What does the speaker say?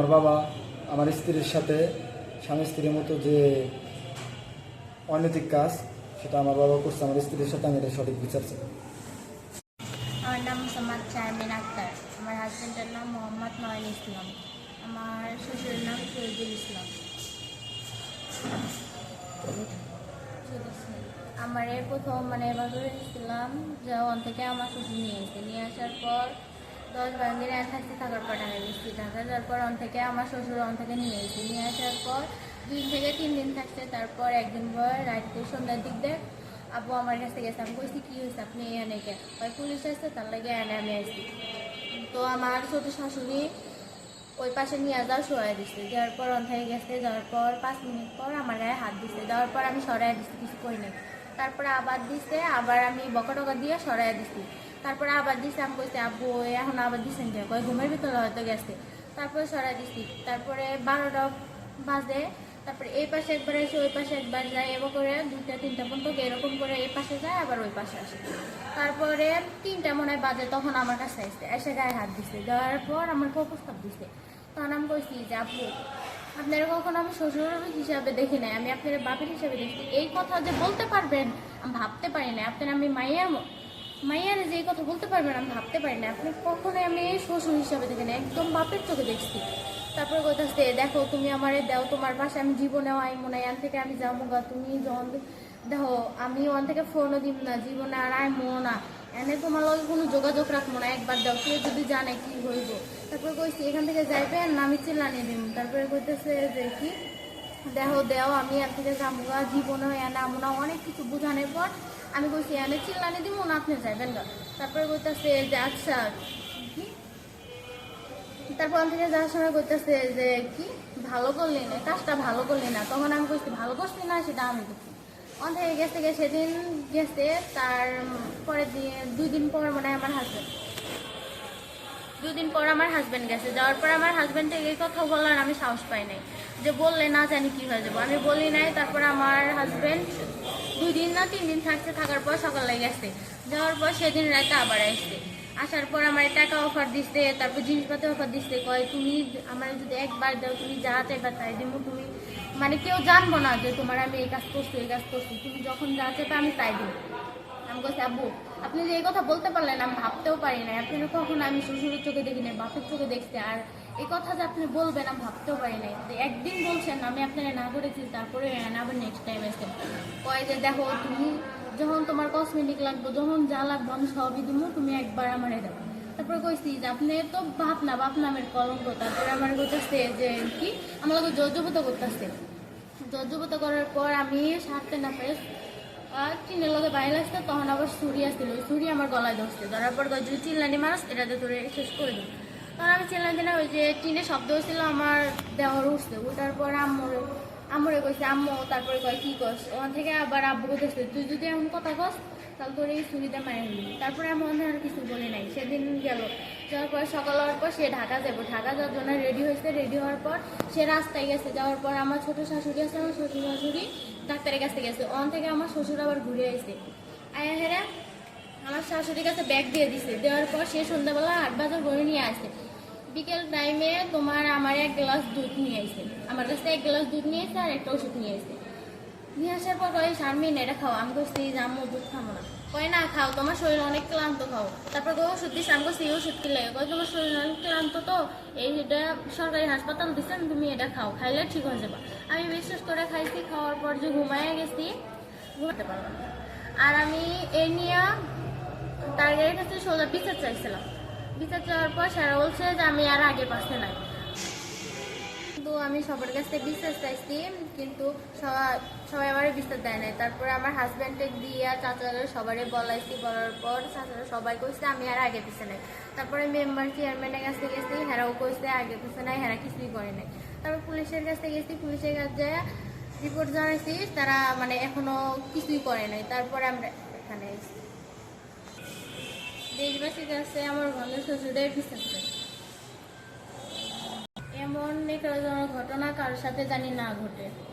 আমার বাবা আমার স্ত্রীর সাথে স্বামী স্ত্রীর মতো যে অনৈতিক কাজ, সেটা আমার বাবা করছে। আমার স্ত্রীর সাথে আমি এটা সঠিক বিচার চাই। আমার নাম মোসাম্মদ শারমিন আক্তার। আমার হাজব্যান্ডের নাম মোহাম্মদ নয়ন ইসলাম। আমার শ্বশুরের নাম শহীদুল ইসলাম। আমার এই প্রথম মানে এভাবে এসেছিলাম যখন থেকে আমার শ্বশুর নিয়ে এসে নিয়ে আসার পর দশ বারো দিন এক থাকতে থাকার ঢাকা গেছি ঢাকা যাওয়ার পর অন থেকে আমার শ্বশুর অন থেকে নিয়ে এসেছি নিয়ে আসার পর দুই থেকে তিন দিন থাকছে। তারপর একদিন পর রাত্রে সন্ধ্যার দিক দেখ আপু আমার কাছে গেছে। আমি কইছি, কি হয়েছে আপনি এনে কে? ওই পুলিশ আসছে তার লাগে এনে আমি আসছি তো আমার ছোট শাশুড়ি ওই পাশে নিয়ে যাও সরাই দিচ্ছে যাওয়ার পর অন্ধায় গেছে। যাওয়ার পর পাঁচ মিনিট পর আমার গায়ে হাত দিচ্ছে যাওয়ার পর আমি সরাই দিচ্ছি কিছু করি নাই। তারপরে আবার দিচ্ছে আবার আমি বকা টকা দিয়ে সরাই দিচ্ছি তারপরে আবার দিচ্ছে আমি কইছি, আব্বু এখন আবার দিচ্ছেন যে কয়, ঘুমের ভিতরে হয়তো গেছে। তারপরে সরাই দিচ্ছি তারপরে বারোটা বাজে। তারপরে এই পাশে একবার এসে ওই পাশে একবার যায় এবার করে দুইটা, তিনটা পর্যন্ত এরকম করে এই পাশে যায়, আবার ওই পাশে আসে। তারপরে তিনটা মনে হয় বাজে, তখন আমার কাছে আসছে, এসে গায়ে হাত দিছে। দেওয়ার পর আমার প্রস্তাব দিছে। তখন আমি কইছি যে আপু আপনারা কখনো আমি শ্বশুর হিসাবে দেখি নাই, আমি আপনার বাপের হিসাবে দেখছি। এই কথা যে বলতে পারবেন, আমি ভাবতে পারি না আপনার আমি মাইয়ার ম- মাইয়ার যে কথা বলতে পারবেন আমি ভাবতে পারি না। আপনি কখনোই আমি শ্বশুর হিসাবে দেখি না একদম বাপের চোখে দেখছি। তারপরে কোথাচ্ছে দেখো, তুমি আমারে দাও, তোমার পাশে আমি জীবনেও আই মনে এখান থেকে আমি যাব গা, তুমি যখন দেখো আমি ওখান থেকে ফোনও দিব না, জীবনে আর আয় মো না। এনে তোমার লগে কোনো যোগাযোগ রাখব না, একবার দাও কেউ যদি জানে কি হইব। তারপরে কইছি, এখান থেকে যাইবেন না আমি চিল্লানি দিব তারপরে কইতেছে যে কি দেহ দেও, আমি এর থেকে যাব গা জীবনে এনে আমো না। অনেক কিছু বোঝানোর পর আমি কইছি এনে চিল্লানি দিব না আপনি যাইবেন গা। তারপরে কইতেছে যে আচ্ছা তারপর ওখান থেকে যাওয়ার সময় করতেছে যে, কি? ভালো করলি না, কাজটা ভালো করলি না। তখন আমি কইছি, ভালো করছি না, সেটা আমি দেখি ওখান থেকে গেছে গিয়ে সেদিন গেছে, তার পরের দিন, দুই দিন পর মনে হয় আমার হাজব্যান্ড দুদিন পর আমার হাজব্যান্ড গেছে। যাওয়ার পর আমার হাজব্যান্ডকে এই কথা বলার আমি সাহস পাই নাই। যে, বললে না জানি কি হয়ে যাব। আমি বলি নাই, তারপর আমার হাজব্যান্ড দুই দিন না তিন দিন থাকতে থাকার পর সকালে গেছে। যাওয়ার পর সেদিন রাতে আবার আসছে। আসার পর আমার টাকা অফার দিচ্ছে তারপর জিনিসপত্র অফার দিচ্ছে কয়, তুমি আমার যদি একবার দাও, তুমি যা চাইবা তাই দিব তুমি মানে কেউ জানব না যে তোমার আমি এই কাজ করছি, এই কাজ করছি, তুমি যখন যা চাইবে আমি তাই দিব আমি বলছি, আব্বু, আপনি যে এই কথা বলতে পারলেন, আমি ভাবতেও পারি না আপনি কখনো আমি শ্বশুরের চোখে দেখি নাই, বাপের চোখে দেখছি আর এই কথা যে আপনি বলবেন, আমি ভাবতেও পারি নাই। একদিন বলছেন, আমি আপনারা না করেছি তারপরে আবার নেক্সট টাইম এসে কয় যে, দেখো, তুমি যখন তোমার কসমেটিক লাগবে, যখন যা লাগবে, আমি সবই দিব তুমি একবার আমার দেবো তারপরে কইছি যে, আপনি তো বাপ না, বাপ নামের কলঙ্ক। তারপরে আমার করতেছে যে, কি? আমার জর্জবতা করতেছে। জর্জবতা করার পর আমি সারতে না পেরে আর টিনের লগে বাইরে আসতো তখন আবার ছুরি আসছিল। ওই ছুরি আমার গলায় ধরছে ধরার পর যদি চিল্লানি মানুষ এটাতে ধরে শেষ করে দিই তখন আমি চিল্লানি দিলাম, ওই যে টিনের শব্দ হয়েছিল আমার দেহর উঠছে। ওঠার পর আম্মুর, আম্মুরে কইছে, আম্মু, তারপরে কয়, কি কস ওখান থেকে আবার আব্বু কইতেছে তুই যদি এমন কথা কস তাহলে তোর এই ছুরিটা মারি নিবি তারপরে আমি ওখানে আর কিছু বলি নাই। সেদিন গেল। যাওয়ার পর সকাল হওয়ার পর সে ঢাকা যাব। ঢাকা যাওয়ার জন্য রেডি হয়েছে। রেডি হওয়ার পর সে রাস্তায় গেছে। যাওয়ার পর আমার ছোট শাশুড়ি আছে, আমার শ্বশুর শাশুড়ি ডাক্তারের কাছে গেছে। অন থেকে আমার শ্বশুর আবার ঘুরে আসছে আয়া হেরা আমার শাশুড়ির কাছে ব্যাগ দিয়ে দিছে। দেওয়ার পর সে সন্ধ্যাবেলা আট বাজার ঘরে নিয়ে আসে। বিকেল টাইমে তোমার আমার এক গ্লাস দুধ নিয়ে আসছে আমার কাছে এক গ্লাস দুধ নিয়ে আর একটা ওষুধ নিয়ে এসে নিয়ে আসার পর কয়, শারমিন, এটা খাও। আমি কইছি যে আম্মু দুধ খাব না। কয়, না, খাও, তোমার শরীর অনেক ক্লান্ত, খাও। তারপর কয়, ওষুধ দিচ্ছে আমি এই ওষুধ কি লাগে? কয়, তোমার শরীর অনেক ক্লান্ত তো, এই এটা সরকারি হাসপাতাল দিচ্ছেন তুমি এটা খাও, খাইলে ঠিক হয়ে যাবে। আমি বিশ্বাস করে খাইছি, খাওয়ার পর যে ঘুমায় গেছি ঘুমাতে পারলাম আর আমি এই নিয়ে তার গাড়ির কাছে সোজা বিচার চাইছিলাম। বিচার চাওয়ার পর সারা বলছে যে আমি আর আগে পাশে নাই। কিন্তু আমি সবার কাছে বিশ্বাস চাইছি, কিন্তু সবাই আমার বিশ্বাস দেয় নাই। তারপরে আমার হাজব্যান্ডে দিয়ে চাচারা সবারই বলাইছি, বলার পর চাচারা সবাই কইছে, আমি আর আগে পিছে নাই। তারপরে মেম্বার চেয়ারম্যানের কাছে গেছি, হেরাও কইছে, আগে পিছে নাই, হেরা কিছুই করে নাই। তারপর পুলিশের কাছে গেছি, পুলিশের কাছে রিপোর্ট জানাইছি, তারা মানে এখনও কিছুই করে নাই। তারপরে আমরা এখানে দেশবাসীর কাছে আমার ভালো শ্বশুরের বিশ্বাস চাই এমন ঘটনা কারোর সাথে জানি না ঘটে।